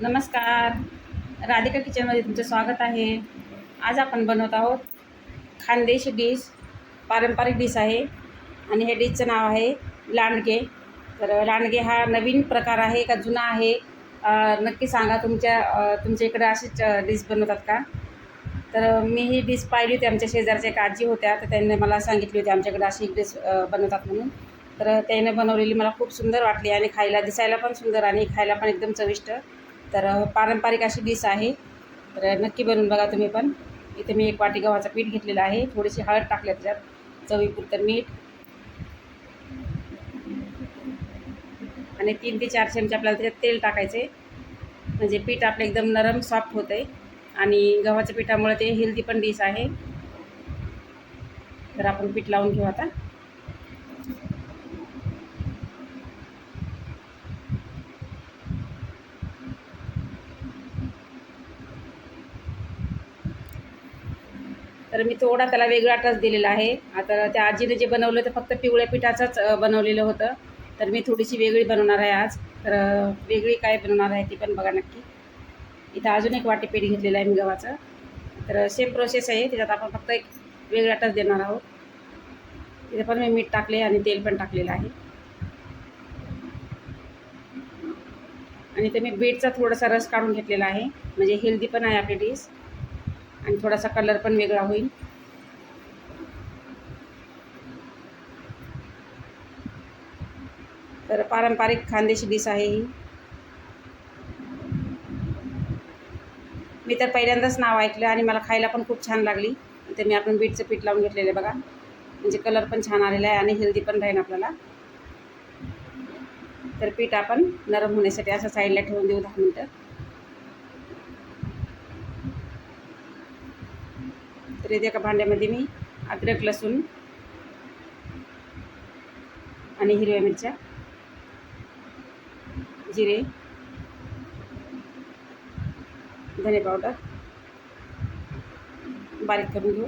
नमस्कार. राधिका किचनमध्ये तुमचं स्वागत आहे. आज आपण बनवत आहोत खानदेशी डिश पारंपरिक डिश आहे आणि हे डिशचं नाव आहे लांडगे. तर लांडगे हा नवीन प्रकार आहे का जुना आहे? नक्की सांगा तुमच्या तुमच्या इकडे अशीच डिश बनवतात का? तर मी ही डिश पाहिली होती आमच्या शेजारच्या एक आजी होत्या तर त्यांनी मला सांगितली होती आमच्याकडे अशी डिश बनवतात म्हणून. तर त्याने बनवलेली मला खूप सुंदर वाटली आणि खायला दिसायला पण सुंदर आणि खायला पण एकदम चविष्ट. तर पारंपरिक अशी डिश आहे. तर नक्की बनवून बघा तुम्ही पण. इथे मी एक वाटी गव्हाचं पीठ घेतलेलं आहे. थोडीशी हळद टाकली त्याच्यात. चवीपुरतं मीठ. आणि तीन ते चार चमचे आपल्याला त्याच्यात तेल टाकायचे. म्हणजे पीठ आपलं एकदम नरम सॉफ्ट होतं आहे आणि गव्हाच्या पिठामुळे ते हेल्दी पण डिश आहे. तर आपण पीठ लावून घेऊ आता. तर मी थोडा त्याला वेगळा टच दिलेला आहे. आता त्या आजीने जे बनवलं ते फक्त पिवळ्या पिठाचंच बनवलेलं होतं. तर मी थोडीशी वेगळी बनवणार आहे आज. तर वेगळी काय बनवणार आहे ती पण बघा नक्की. इथं अजून एक वाटी पीठ घेतलेलं आहे मी गव्हाचं. तर सेम प्रोसेस आहे. त्याच्यात आपण फक्त एक वेगळा टच देणार आहोत. तिथे पण मी मीठ टाकले आणि तेल पण टाकलेलं आहे. आणि ते मी बीटचा थोडासा रस काढून घेतलेला आहे. म्हणजे हेल्दी पण आहे आपली डिश आणि थोडासा कलर पण वेगळा होईल. तर पारंपरिक खानदेशी डिश आहे ही. मी तर पहिल्यांदाच नाव ऐकलं आणि मला खायला पण खूप छान लागली. तर मी आपण बीटचं पीठ लावून घेतलेलं आहे बघा. म्हणजे कलर पण छान आलेला आहे आणि हेल्दी पण राहील आपल्याला. तर पीठ आपण नरम होण्यासाठी असं साईडला ठेवून देऊ दहा मिनटं. तर इथे एका भांड्यामध्ये मी अद्रक लसूण आणि हिरव्या मिरच्या जिरे धने पावडर बारीक करून घेऊ.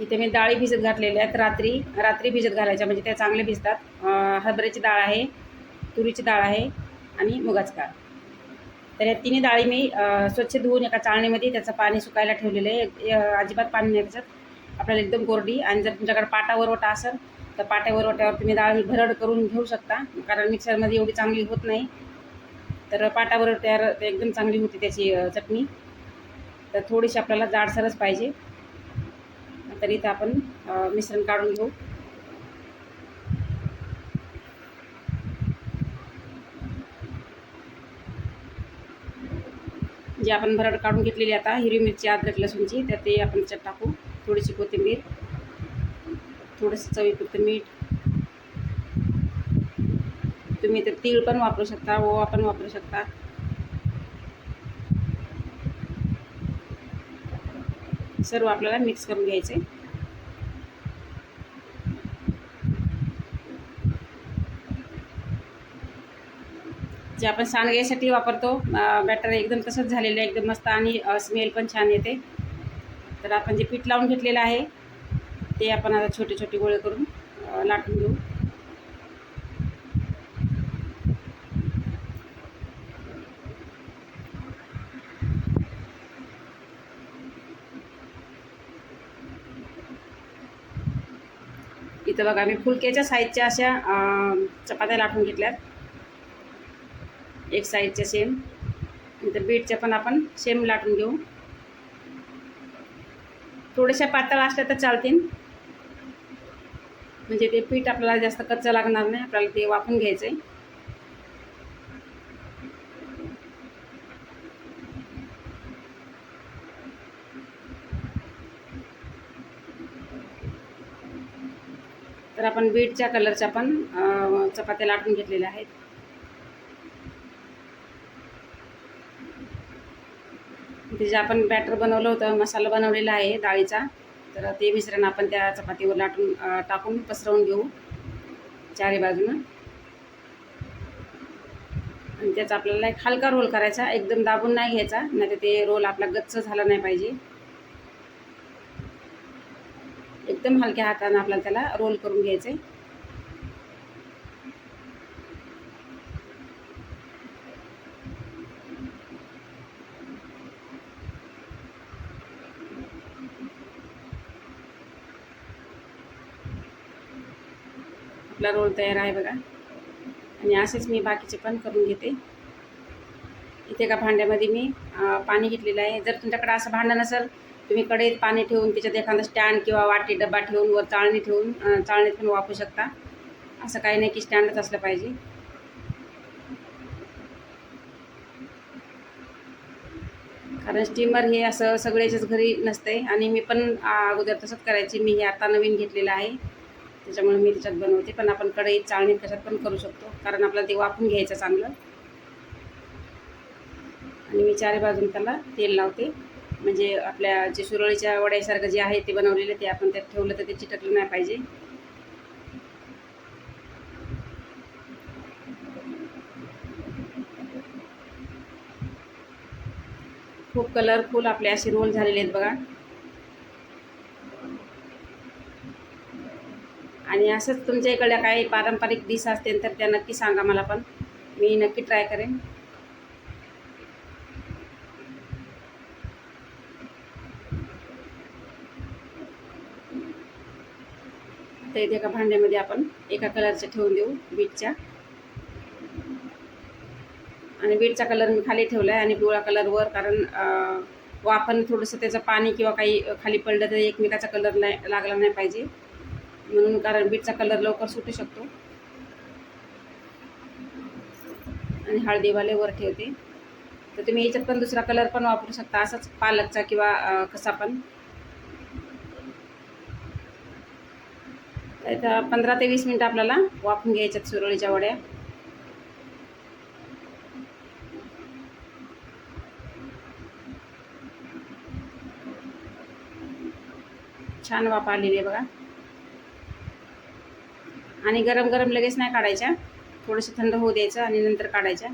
इथे मी डाळी भिजत घातलेल्या आहेत रात्री रात्री भिजत घालायच्या म्हणजे त्या चांगले भिजतात. हरभऱ्याची डाळ आहे तुरीची डाळ आहे आणि मुगाची डाळ. तर या तिन्ही डाळी मी स्वच्छ धुवून एका चाळणीमध्ये त्याचं पाणी सुकायला ठेवलेलं आहे. अजिबात पाणी नाही त्याच्यात. आपल्याला एकदम कोरडी आणि जर तुमच्याकडे पाटा वरवटा असेल तर पाट्या वरवट्यावर तुम्ही डाळ ही भरड करून घेऊ शकता कारण मिक्सरमध्ये एवढी चांगली होत नाही. तर पाटा वरवट्यावर एकदम चांगली होती त्याची चटणी. तर थोडीशी आपल्याला जाडसरच पाहिजे. तर इथं आपण मिश्रण काढून घेऊ. जे आपण भरड काढून घेतलेली आता हिरवी मिरची अद्रक लसूणची तर ते आपण त्याच्यात टाकू. थोडीशी कोथिंबीर थोडंसं चवीपुरतं मीठ. तुम्ही तर तीळ पण वापरू शकता ओवा पण वापरू शकता. सर्व आपल्याला मिक्स करून घ्यायचे जे आपण सांडग्यासाठी वापरतो बॅटर एकदम तसंच झालेलं आहे एकदम मस्त आणि स्मेल पण छान येते. तर आपण जे पीठ लावून घेतलेलं आहे ते आपण आता छोटे छोटे गोळे करून लाटून घेऊ. इथं बघा मी फुलक्याच्या साईजच्या अशा चपात्या लाटून घेतल्यात. एक साईजच्या सेम नंतर बीटच्या पण आपण सेम लाटून घेऊ. थोड्याशा पातळ असल्या तर चालतील. म्हणजे ते पीठ आपल्याला जास्त कच्चं लागणार नाही आपल्याला ते वाफून घ्यायचं आहे तर आपण बीटच्या कलरच्या पण चपात्या लाटून घेतलेल्या आहेत. ते जे आपण बॅटर बनवलं होतं मसाला बनवलेला आहे डाळीचा तर ते मिश्रण आपण त्या चपातीवर लाटून टाकून पसरवून घेऊ. चारी बाजूनं. आणि त्याचा आपल्याला एक हलका रोल करायचा एकदम दाबून नाही घ्यायचा नाही ते रोल आपला गच्च झाला नाही पाहिजे. एकदम हलक्या हातानं आपल्याला त्याला रोल करून घ्यायचं आहे आपला रोल तयार आहे बघा. आणि असेच मी बाकीचे पण करून घेते. इथे एका भांड्यामध्ये मी पाणी घेतलेलं आहे. जर तुमच्याकडे असं भांडं नसेल तुम्ही कढईत पाणी ठेवून त्याच्यात एखादं स्टँड किंवा वाटी डबा ठेवून वर चाळणी ठेवून चाळणीत पण वापरू शकता. असं काही नाही की स्टँडच असलं पाहिजे. कारण स्टीमर हे असं सगळ्याच्याच घरी नसते आणि मी पण अगोदर तसंच करायची. मी हे आता नवीन घेतलेलं आहे. त्याच्यामुळे मी त्याच्यात बनवते. पण आपण कढईत चाळणीत कशात पण करू शकतो. कारण आपल्याला ते वाफून घ्यायचं चांगलं. आणि मी चारी बाजून त्याला तेल लावते. म्हणजे आपल्या जे सुरळीच्या वड्यासारखं जे आहे ते बनवलेलं ते आपण त्यात ठेवलं तर ते चिटकलं नाही पाहिजे. खूप कलरफुल आपले असे रोल झालेले आहेत बघा. आणि असंच तुमच्या इकडल्या काही पारंपरिक डिश असतील तर त्या नक्की सांगा मला पण. मी नक्की ट्राय करेन. तर इथे एका भांड्यामध्ये आपण एका कलरच्या ठेवून देऊ बीटच्या आणि बीटचा कलर मी खाली ठेवला आहे आणि पिवळा कलर वर कारण अं, वाफन थोडंसं त्याचं पाणी किंवा काही खाली पडलं तर एकमेकाचा कलर नाही लागला नाही पाहिजे. म्हणून कारण बीटचा कलर लवकर सुटू शकतो. आणि हळदीवाले वर ठेवते. तर तुम्ही याच्यात पण दुसरा कलर पण वापरू शकता असंच पालकचा किंवा कसा पण. तर पंधरा ते वीस मिनटं आपल्याला वाफून घ्यायच्यात सुरळीच्या वड्या. छान वाफ आलेली आहे बघा. आणि गरम गरम लगेच नाही काढायच्या. थोडंसं थंड होऊ द्यायचं आणि नंतर काढायच्या.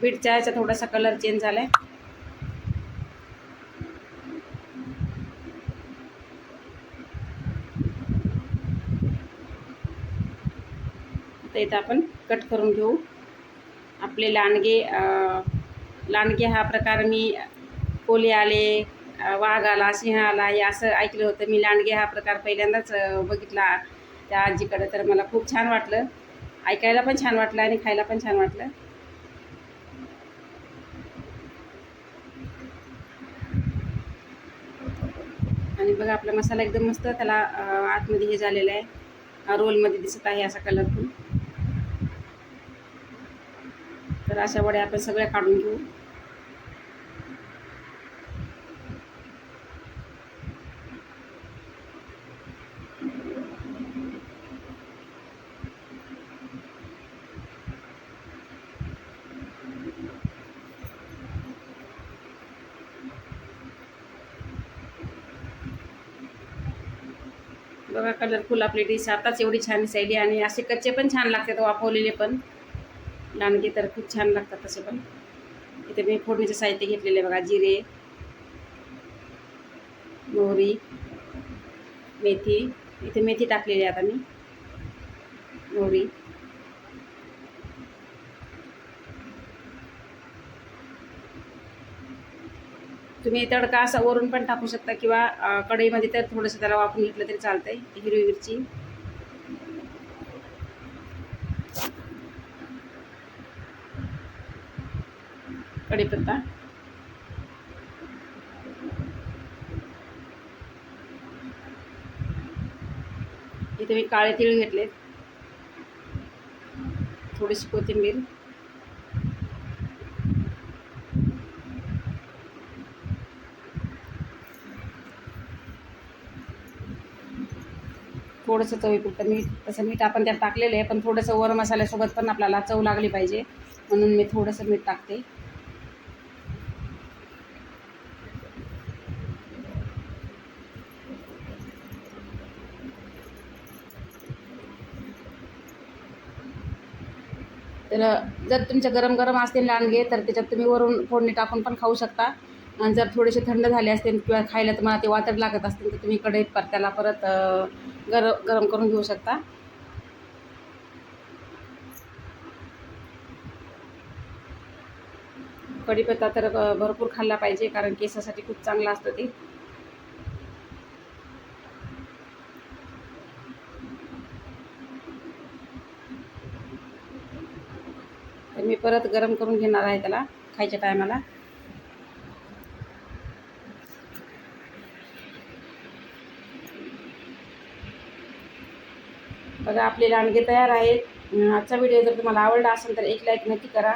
बीटच्या ह्याचा थोडासा कलर चेंज झाला आहे इथं आपण कट करून घेऊ. आपले लांडगे लांडगे हा प्रकार मी कोले आले वाघ आला सिंह आला हे असं ऐकलं होतं. मी लांडगे हा प्रकार पहिल्यांदाच बघितला त्या आजीकडं. तर मला खूप छान वाटलं. ऐकायला पण छान वाटलं आणि खायला पण छान वाटलं. आणि बघा आपला मसाला एकदम मस्त त्याला आतमध्ये हे झालेलं आहे. रोलमध्ये दिसत आहे असा कलरफुल तर अशा वड्या आपण सगळ्या काढून घेऊ. बघा कलरफुल आपली डिश आताच एवढी छान दिसायली आणि असे कच्चे पण छान लागतात पण. लांडगे तर खूप छान लागतात तसे पण. इथे मी फोडणीचे साहित्य घेतलेले बघा जिरे मोहरी मेथी. इथे मेथी टाकलेली आहे आता मी. मोहरी. तुम्ही तडका असा वरून पण टाकू शकता किंवा कढईमध्ये तर थोडंसं त्याला वापरून घेतलं तरी चालतं आहे हिरवी मिरची. कढीपत्ता इथे मी काळे तीळ घेतले थोडीशी कोथिंबीर. थोडंसं चवीपुरतं मीठ तसं मीठ आपण त्यात टाकलेलं आहे पण थोडंसं वर मसाल्यासोबत पण आपल्याला चव लागली पाहिजे म्हणून मी थोडंसं मीठ टाकते. तर जर तुमच्या गरम गरम असतील लांडगे तर त्याच्यात तुम्ही वरून फोडणी टाकून पण खाऊ शकता. आणि जर थोडेसे थंड झाले असतील किंवा खायला तुम्हाला ते वातर लागत असतील तर तुम्ही कढईत पर त्याला परत गर गरम करून घेऊ शकता. कढीपत्ता तर भरपूर खाल्ला पाहिजे कारण केसासाठी खूप चांगला असतो ते. तर मी परत गरम करून घेणार आहे त्याला खायच्या टायमाला. बघा आपले लांडगे तयार आहेत. आजचा व्हिडिओ जर तुम्हाला आवडला असेल तर एक लाईक नक्की करा.